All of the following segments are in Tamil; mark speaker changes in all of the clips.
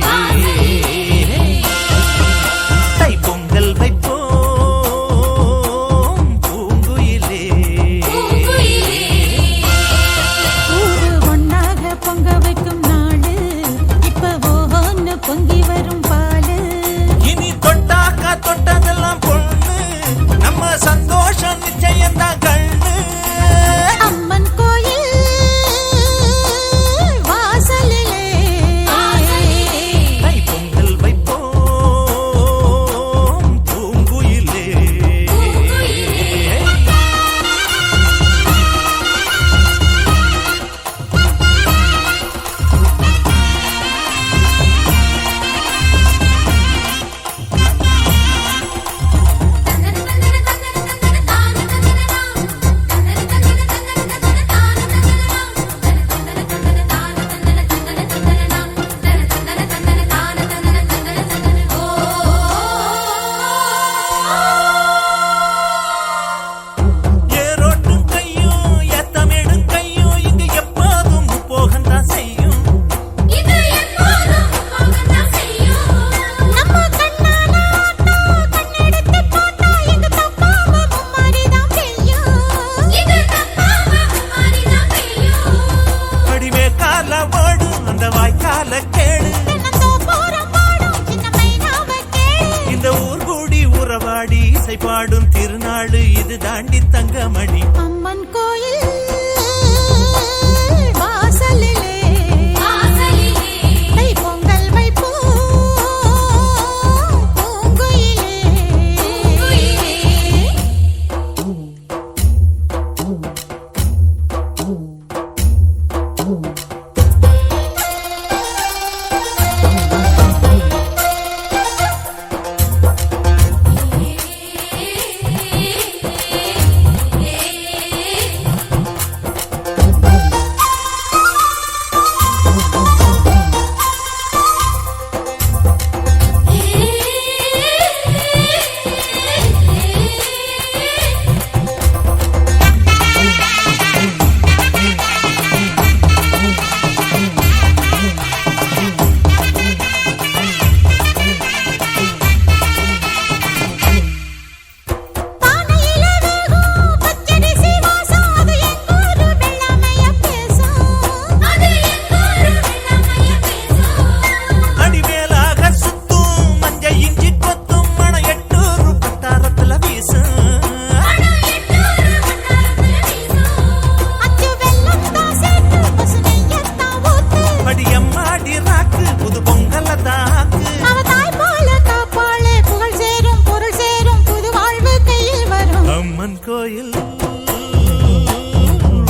Speaker 1: வானிலே தைப்பொங்கல் வைப்போம் பூங்குயிலே.
Speaker 2: ஒன்னாக பொங்க வைக்கும் நாடு இப்ப பொங்கி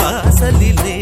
Speaker 1: వాసలిలే.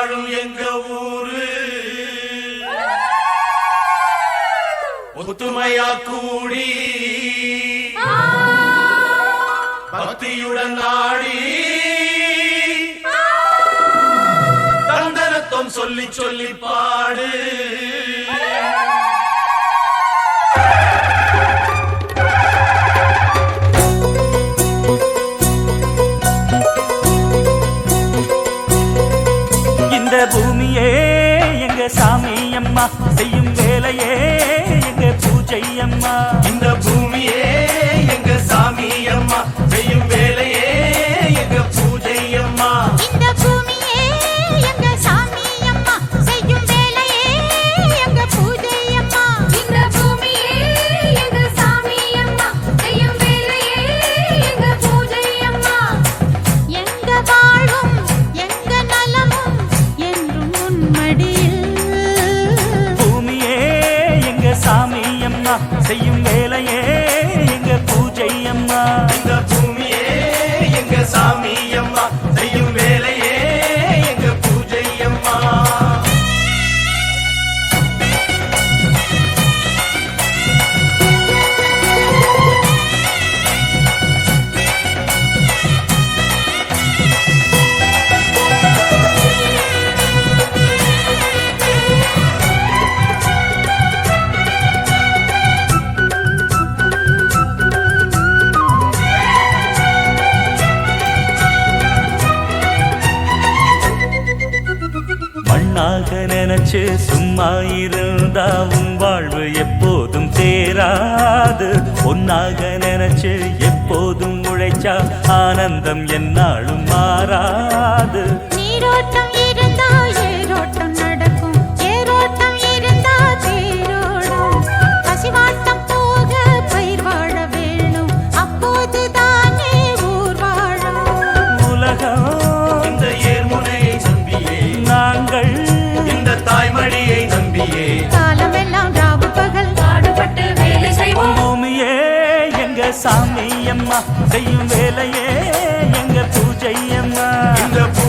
Speaker 1: வாழும் எங்க ஊரு. ஒத்துமையா கூடி பக்தியுடன் நாடி தந்தனத்துவம் சொல்லி சொல்லி பாடு.
Speaker 3: செய்யும் வேலையே எங்க
Speaker 2: பூஜையம்மா
Speaker 3: நினைச்சு சும்மா இருந்தா உன் வாழ்வு எப்போதும் சேராது. ஒன்னாக நினைச்சு எப்போதும் உழைச்சா ஆனந்தம் என்னாலும் மாறாது.
Speaker 2: நீரோட்டம்
Speaker 3: சாமி அம்மா செய்யும் வேலையே எங்க பூஜை அம்மா.
Speaker 1: இந்த
Speaker 2: பூ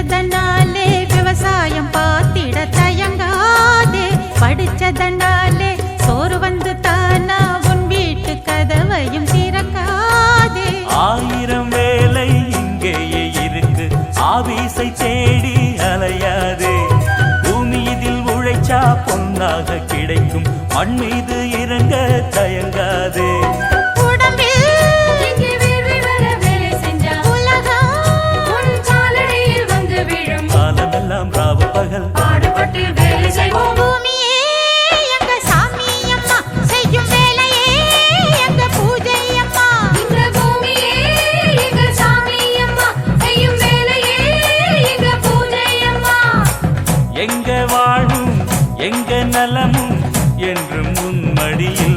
Speaker 2: படிச்சதனாலே விவசாயம் பார்த்திட தயங்காதே. படிச்சதனாலே சோறு வந்து தானா உன் வீட்டு கதவையும் திறக்காதே.
Speaker 3: ஆயிரம் வேலை இங்கேயே இருக்கு. ஆபீஸை தேடி அலையாதே. பூமி இதில் உழைச்சா பொன்னாக கிடைக்கும். மண் மீது இறங்க தயங்காதே. அடியே